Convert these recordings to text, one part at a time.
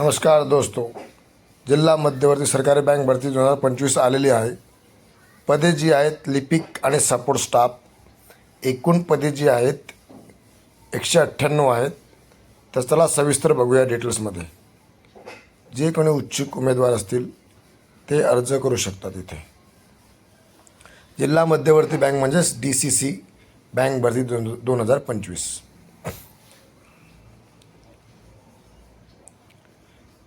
नमस्कार दोस्तो जिल्हा मध्यवर्ती सरकारी बँक भरती दोन हजार पंचवीस आलेली आहे. पदे जी आहेत लिपिक आणि सपोर्ट स्टाफ. एकूण पदे जी आहेत एकशे अठ्ठ्याण्णव आहेत. तर त्याला सविस्तर बघूया डिटेल्समध्ये जे कोणी उत्सुक उमेदवार असतील ते अर्ज करू शकतात इथे. जिल्हा मध्यवर्ती बँक म्हणजेच डी सी सी बँक भरती दोन दोन हजार पंचवीस.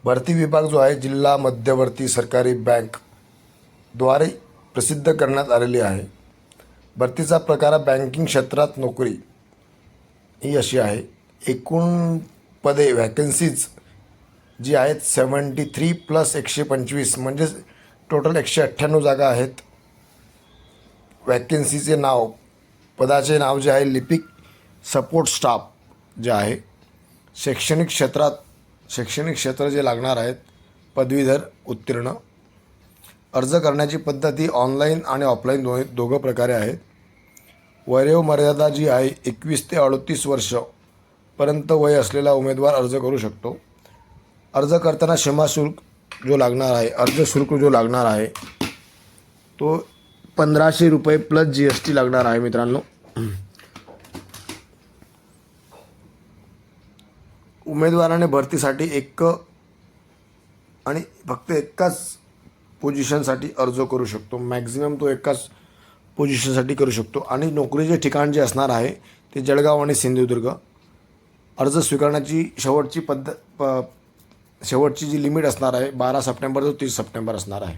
भरती विभाग जो आहे जिल्हा मध्यवर्ती सरकारी बँकद्वारे प्रसिद्ध करण्यात आलेली आहे. भरतीचा प्रकार बँकिंग क्षेत्रात नोकरी ही अशी आहे. एकूण पदे व्हॅकन्सीज जी आहेत सेवन्टी थ्री प्लस एकशे पंचवीस म्हणजेच टोटल एकशे अठ्ठ्याण्णव जागा आहेत. वॅकन्सीचे नाव पदाचे नाव जे आहे लिपिक सपोर्ट स्टाफ जे आहे शैक्षणिक क्षेत्रात शैक्षणिक क्षेत्र जे लागणार आहेत पदवीधर उत्तीर्ण अर्ज करण्याची पद्धत ही ऑनलाईन आणि ऑफलाईन दोन्ही दोघं प्रकारे आहेत. वयव मर्यादा जी आहे एकवीस ते अडतीस वर्षपर्यंत वय असलेला उमेदवार अर्ज करू शकतो. अर्ज करताना क्षमा शुल्क जो लागणार आहे अर्ज शुल्क जो लागणार आहे तो पंधराशे रुपये प्लस जी एस टी लागणार आहे मित्रांनो. उमेदवाराने भरतीसाठी एक आणि फक्त एकाच पोझिशनसाठी अर्ज करू शकतो. मॅक्झिमम तो एकाच पोझिशनसाठी करू शकतो. आणि नोकरीचे ठिकाण जे असणार आहे ते जळगाव आणि सिंधुदुर्ग. अर्ज स्वीकारण्याची शेवटची पद्धत प शेवटची जी लिमिट असणार आहे बारा सप्टेंबर ते तीस सप्टेंबर असणार आहे.